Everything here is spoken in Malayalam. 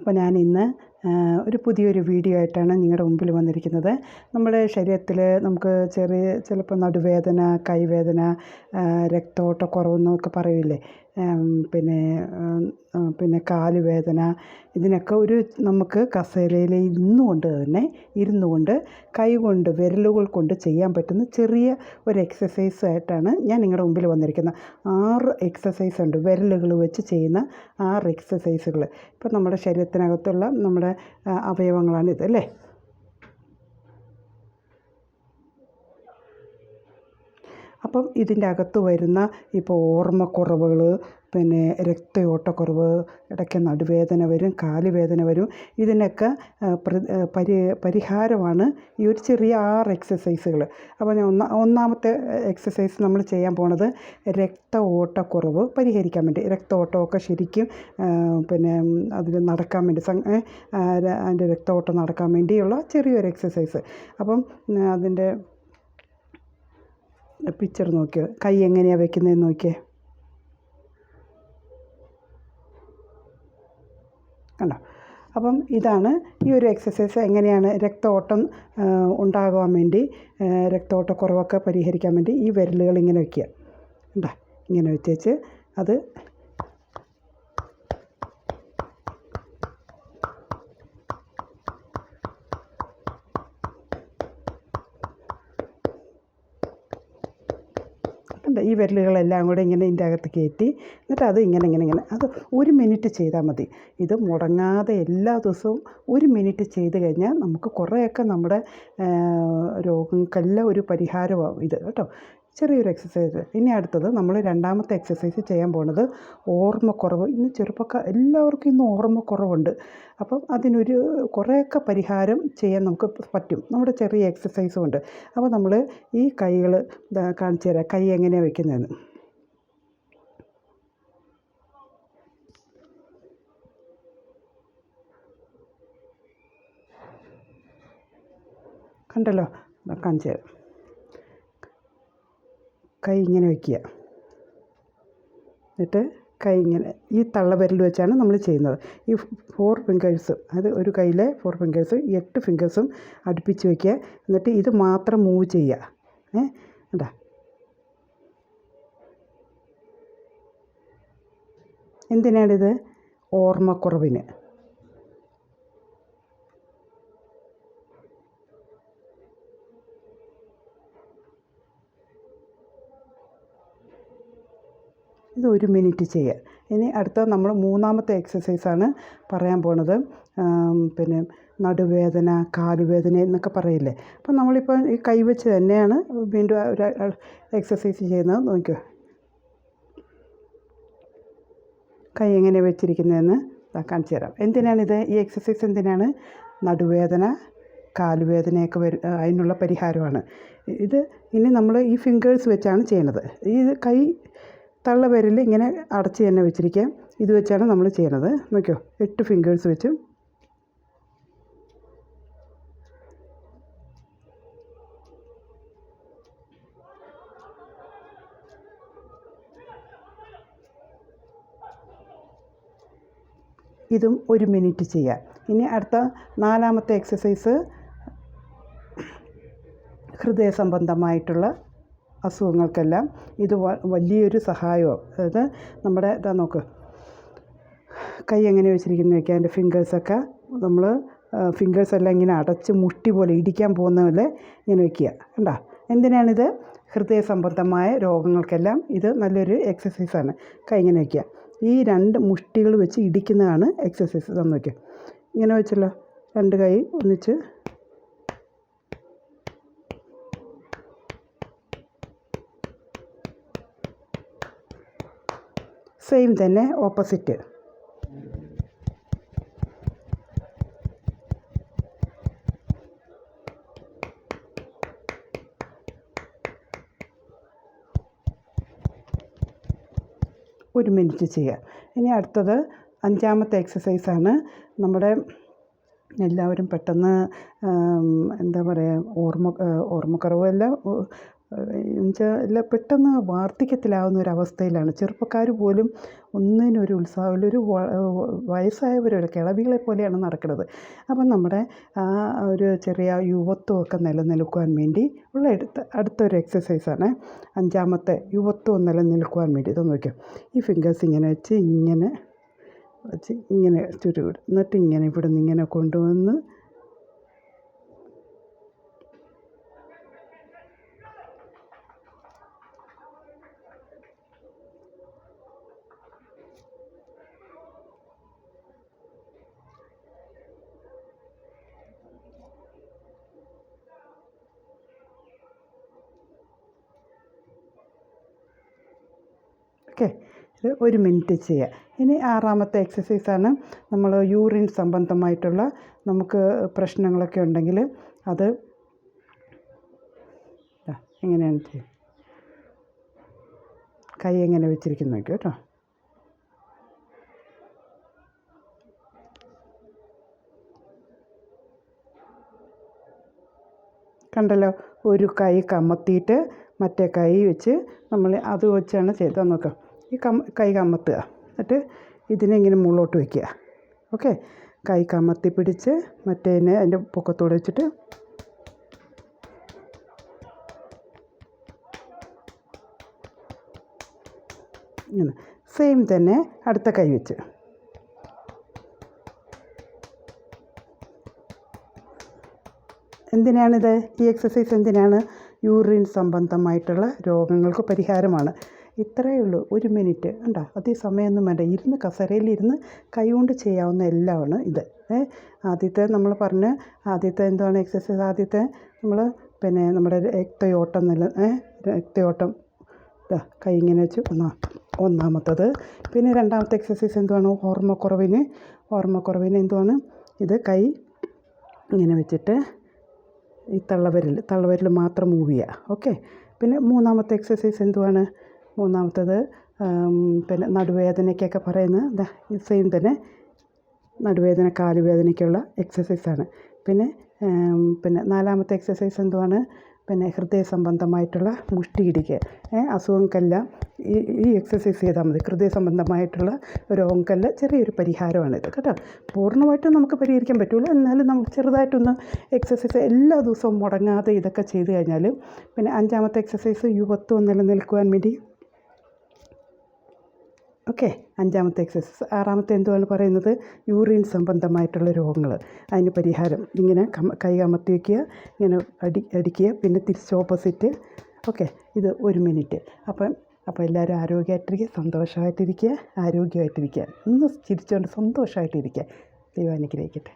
അപ്പോൾ ഞാൻ ഇന്ന് ഒരു പുതിയൊരു വീഡിയോ ആയിട്ടാണ് നിങ്ങളുടെ മുമ്പിൽ വന്നിരിക്കുന്നത്. നമ്മുടെ ശരീരത്തിൽ നമുക്ക് ചെറിയ ചിലപ്പോൾ നടുവേദന കൈവേദന രക്തഓട്ടക്കുറവെന്നൊക്കെ പറയില്ലേ പിന്നെ പിന്നെ കാൽ വേദന ഇതിനൊക്കെ ഒരു നമുക്ക് കസേരയിൽ ഇരുന്നു കൊണ്ട് തന്നെ ഇരുന്നു കൊണ്ട് കൈ കൊണ്ട് വിരലുകൾ കൊണ്ട് ചെയ്യാൻ പറ്റുന്ന ചെറിയ ഒരു എക്സസൈസ് ആയിട്ടാണ് ഞാൻ നിങ്ങളുടെ മുമ്പിൽ വന്നിരിക്കുന്നത്. ആറ് എക്സസൈസ് ഉണ്ട്. വിരലുകൾ വെച്ച് ചെയ്യുന്ന ആറ് എക്സസൈസുകൾ ഇപ്പം നമ്മുടെ ശരീരത്തിനകത്തുള്ള നമ്മുടെ അവയവങ്ങളാണിത് അല്ലേ? അപ്പം ഇതിന്റെ അകത്ത് വരുന്ന ഇപ്പോൾ ഓർമ്മക്കുറവുകൾ പിന്നെ രക്തയോട്ടക്കുറവ് ഇടയ്ക്ക് നടുവേദന വരും കാലുവേദന വരും ഇതിനൊക്കെ പരി പരിഹാരമാണ് ഈ ഒരു ചെറിയ ആറ് എക്സസൈസുകൾ അപ്പോൾ ഞാൻ ഒന്നാ ഒന്നാമത്തെ എക്സസൈസ് നമ്മൾ ചെയ്യാൻ പോണത് രക്ത ഓട്ടക്കുറവ് പരിഹരിക്കാൻ വേണ്ടി. രക്ത ഓട്ടമൊക്കെ ശരിക്കും പിന്നെ അതിൽ നടക്കാൻ വേണ്ടി അതിന്റെ രക്ത ഓട്ടം നടക്കാൻ വേണ്ടിയുള്ള ചെറിയൊരു എക്സസൈസ്. അപ്പം അതിന്റെ പിക്ചർ നോക്കിയോ കൈ എങ്ങനെയാണ് വെക്കുന്നതെന്ന് നോക്കിയേ. കണ്ടോ? അപ്പം ഇതാണ് ഈ ഒരു എക്സസൈസ് എങ്ങനെയാണ് രക്തഓട്ടം ഉണ്ടാകാൻ വേണ്ടി രക്തഓട്ടക്കുറവൊക്കെ പരിഹരിക്കാൻ വേണ്ടി ഈ വിരലുകൾ ഇങ്ങനെ വയ്ക്കുക കണ്ടോ? ഇങ്ങനെ വെച്ചേച്ച് അത് ഉണ്ട്. ഈ വിരലുകളെല്ലാം കൂടെ ഇങ്ങനെ ഇതിന്റെ അകത്ത് കയറ്റി എന്നിട്ട് അത് ഇങ്ങനെ ഇങ്ങനെ ഇങ്ങനെ. അത് ഒരു മിനിറ്റ് ചെയ്താൽ മതി. ഇത് മുടങ്ങാതെ എല്ലാ ദിവസവും ഒരു മിനിറ്റ് ചെയ്ത് കഴിഞ്ഞാൽ നമുക്ക് കുറേയൊക്കെ നമ്മുടെ രോഗങ്ങൾക്കെല്ലാം ഒരു പരിഹാരമാവും ഇത്. കേട്ടോ? ചെറിയൊരു എക്സസൈസ് ഇനി അടുത്തത് നമ്മൾ രണ്ടാമത്തെ എക്സസൈസ് ചെയ്യാൻ പോണത് ഓർമ്മക്കുറവ്. ഇന്ന് ചെറുപ്പക്കാർ എല്ലാവർക്കും ഇന്ന് ഓർമ്മക്കുറവുണ്ട്. അപ്പം അതിനൊരു കുറേയൊക്കെ പരിഹാരം ചെയ്യാൻ നമുക്ക് പറ്റും. നമ്മുടെ ചെറിയ എക്സസൈസും ഉണ്ട് അപ്പോൾ നമ്മൾ ഈ കൈകൾ കാണിച്ചു തരാം. കൈ എങ്ങനെയാണ് വയ്ക്കുന്നതെന്ന് കണ്ടല്ലോ? കാണിച്ചു തരാം. കൈ ഇങ്ങനെ വയ്ക്കുക എന്നിട്ട് കൈ ഇങ്ങനെ ഈ തള്ളവിരൽ വെച്ചാണ് നമ്മൾ ചെയ്യുന്നത്. ഈ ഫോർ ഫിംഗേഴ്സ് അത് ഒരു കയ്യിലെ ഫോർ ഫിംഗേഴ്സ് എട്ട് ഫിംഗേഴ്സും അടുപ്പിച്ച് വയ്ക്കുക എന്നിട്ട് ഇത് മാത്രം മൂവ് ചെയ്യുക. ഏ എന്താ എന്തിനാണിത്? ഓർമ്മക്കുറവിന്. ഇത് ഒരു മിനിറ്റ് ചെയ്യുക ഇനി അടുത്ത നമ്മൾ മൂന്നാമത്തെ എക്സസൈസാണ് പറയാൻ പോണത്. പിന്നെ നടുവേദന കാലുവേദന എന്നൊക്കെ പറയില്ലേ? അപ്പം നമ്മളിപ്പോൾ ഈ കൈവച്ച് തന്നെയാണ് വീണ്ടും ഒരു എക്സസൈസ് ചെയ്യുന്നത്. നോക്കിയോ? കൈ എങ്ങനെ വെച്ചിരിക്കുന്നതെന്ന് കാണിച്ചു തരാം. എന്തിനാണിത്? ഈ എക്സസൈസ് എന്തിനാണ്? നടുവേദന കാലുവേദനയൊക്കെ വരും അതിനുള്ള പരിഹാരമാണ്. ഇത് ഇനി നമ്മൾ ഈ ഫിംഗേഴ്സ് വെച്ചാണ് ചെയ്യുന്നത്. ഈ കൈ തള്ളവിരൽ ഇങ്ങനെ അടച്ച് തന്നെ വെച്ചിരിക്കാം ഇത് വെച്ചാണ് നമ്മൾ ചെയ്യുന്നത്. നോക്കിയോ? എട്ട് ഫിംഗേഴ്സ് വെച്ചും. ഇതും ഒരു മിനിറ്റ് ചെയ്യാം ഇനി അടുത്ത നാലാമത്തെ എക്സസൈസ് ഹൃദയ സംബന്ധമായിട്ടുള്ള അസുഖങ്ങൾക്കെല്ലാം ഇത് വലിയൊരു സഹായവും. അതായത് നമ്മുടെ ഇതാ നോക്ക്. കൈ എങ്ങനെ വെച്ചിരിക്കുന്നു വയ്ക്കുക അതിന്റെ ഫിംഗേഴ്സൊക്കെ നമ്മൾ ഫിംഗേഴ്സ് എല്ലാം ഇങ്ങനെ അടച്ച് മുട്ടി പോലെ ഇടിക്കാൻ പോകുന്ന പോലെ ഇങ്ങനെ വെക്കുക. കണ്ടോ? എന്തിനാണിത്? ഹൃദയ സംബന്ധമായ രോഗങ്ങൾക്കെല്ലാം ഇത് നല്ലൊരു എക്സസൈസാണ് കൈ ഇങ്ങനെ വയ്ക്കുക ഈ രണ്ട് മുഷ്ടികൾ വെച്ച് ഇടിക്കുന്നതാണ് എക്സസൈസ് തന്നു വയ്ക്കുക ഇങ്ങനെ വെച്ചല്ലോ. രണ്ട് കൈ ഒന്നിച്ച് സെയിം തന്നെ ഓപ്പോസിറ്റ് ഒരു മിനിറ്റ് ചെയ്യുക. ഇനി അടുത്തത് അഞ്ചാമത്തെ എക്സസൈസാണ് നമ്മുടെ എല്ലാവരും പെട്ടെന്ന് എന്താ പറയുക ഓർമ്മ ഓർമ്മക്കുറവല്ല എന്നുവെച്ചാൽ അല്ല പെട്ടെന്ന് വാർദ്ധക്യത്തിലാവുന്ന ഒരു അവസ്ഥയിലാണ് ചെറുപ്പക്കാർ പോലും ഒന്നിനൊരു ഉത്സാഹമില്ല ഒരു വയസ്സായവരൊരു കിളവികളെ പോലെയാണ് നടക്കുന്നത്. അപ്പം നമ്മുടെ ആ ഒരു ചെറിയ യുവത്വമൊക്കെ നിലനിൽക്കുവാൻ വേണ്ടി ഉള്ള അടുത്ത അടുത്തൊരു എക്സസൈസാണ് അഞ്ചാമത്തെ യുവത്വം നിലനിൽക്കുവാൻ വേണ്ടി. ഇത് നോക്കിയോ? ഈ ഫിംഗേഴ്സ് ഇങ്ങനെ വെച്ച് ഇങ്ങനെ വെച്ച് ഇങ്ങനെ ചുരുവിടും എന്നിട്ട് ഇങ്ങനെ ഇവിടെ നിന്ന് ഇങ്ങനെ കൊണ്ടുവന്ന് ഓക്കെ ഇത് ഒരു മിനിറ്റ് ചെയ്യുക ഇനി ആറാമത്തെ എക്സസൈസാണ് നമ്മൾ യൂറിൻ സംബന്ധമായിട്ടുള്ള നമുക്ക് പ്രശ്നങ്ങളൊക്കെ ഉണ്ടെങ്കിൽ അത് എങ്ങനെയാണ് ചെയ്യുക കൈ എങ്ങനെ വെച്ചിരിക്കുന്നു കേട്ടോ. കണ്ടല്ലോ ഒരു കൈ കമത്തിയിട്ട് മറ്റേ കൈ വെച്ച് നമ്മൾ അത് വെച്ചാണ് ചെയ്തത്. നോക്കാം. ഈ കം കൈ കമത്തുക. എന്നിട്ട് ഇതിനെ ഇങ്ങനെ മുകളിലോട്ട് വയ്ക്കുക. ഓക്കെ? കൈ കമത്തി പിടിച്ച് മറ്റേതിനെ അതിന്റെ പൊക്കത്തോടെ വെച്ചിട്ട് ഇങ്ങനെ. സെയിം തന്നെ അടുത്ത കൈ വെച്ച്. എന്തിനാണിത്? ഈ എക്സസൈസ് എന്തിനാണ്? യൂറിൻ സംബന്ധമായിട്ടുള്ള രോഗങ്ങൾക്ക് പരിഹാരമാണ്. ഇത്രയേ ഉള്ളൂ. ഒരു മിനിറ്റ്. കണ്ടോ? അധികം സമയമൊന്നും വേണ്ട. ഇരുന്ന് കസേരയിലിരുന്ന് കൈകൊണ്ട് ചെയ്യാവുന്ന എല്ലാമാണ് ഇത്. ആദ്യത്തെ നമ്മൾ പറഞ്ഞ ആദ്യത്തെ എന്താണ് എക്സസൈസ് ആദ്യത്തെ നമ്മൾ പിന്നെ നമ്മുടെ രക്തയോട്ടം നില ഏ രക്തയോട്ടം. കൈ ഇങ്ങനെ വെച്ച് ഒന്നാ ഒന്നാമത്തത്. പിന്നെ രണ്ടാമത്തെ എക്സസൈസ് എന്തുവാണ്? ഓർമ്മക്കുറവിന്. ഓർമ്മക്കുറവിന് എന്തുവാണ്? ഇത് കൈ ഇങ്ങനെ വെച്ചിട്ട് ഈ തള്ളവിരൽ തള്ളവിരൽ മാത്രം മൂവ് ചെയ്യുക ഓക്കെ പിന്നെ മൂന്നാമത്തെ എക്സസൈസ് എന്തുവാണ്? മൂന്നാമത്തത് പിന്നെ നടുവേദനയ്ക്കൊക്കെ പറയുന്നത് സെയിം തന്നെ. നടുവേദന കാലുവേദനയ്ക്കുള്ള എക്സസൈസാണ് പിന്നെ പിന്നെ നാലാമത്തെ എക്സസൈസ് എന്തുവാണ്? പിന്നെ ഹൃദയ സംബന്ധമായിട്ടുള്ള മുഷ്ടി ഇടിക്കുക ഏ അസുഖങ്ങൾക്കെല്ലാം ഈ ഈ എക്സസൈസ് ചെയ്താൽ മതി. ഹൃദയ സംബന്ധമായിട്ടുള്ള രോഗങ്ങൾക്കെല്ലാം ചെറിയൊരു പരിഹാരമാണിത് കേട്ടോ. പൂർണമായിട്ടും നമുക്ക് പരിഹരിക്കാൻ പറ്റില്ല എന്നാലും നമുക്ക് ചെറുതായിട്ടൊന്ന് എക്സസൈസ് എല്ലാ ദിവസവും മുടങ്ങാതെ ഇതൊക്കെ ചെയ്ത് കഴിഞ്ഞാൽ പിന്നെ അഞ്ചാമത്തെ എക്സസൈസ് യുവത്വം നിലനിൽക്കുവാൻ വേണ്ടി ഓക്കെ അഞ്ചാമത്തെ എക്സസൈസ് ആറാമത്തെ എന്തുവാണ് പറയുന്നത്? യൂറിൻ സംബന്ധമായിട്ടുള്ള രോഗങ്ങൾ അതിന് പരിഹാരം. ഇങ്ങനെ കൈ കമത്തി വയ്ക്കുക ഇങ്ങനെ അടി അടിക്കുക പിന്നെ തിരിച്ച് ഓപ്പോസിറ്റ് ഓക്കെ ഇത് ഒരു മിനിറ്റ് അപ്പം അപ്പോൾ എല്ലാവരും ആരോഗ്യമായിട്ടിരിക്കുക സന്തോഷമായിട്ടിരിക്കുക ആരോഗ്യമായിട്ടിരിക്കുക. ഒന്ന് ചിരിച്ചുകൊണ്ട് സന്തോഷമായിട്ടിരിക്കുക. ദൈവം അനുഗ്രഹിക്കട്ടെ.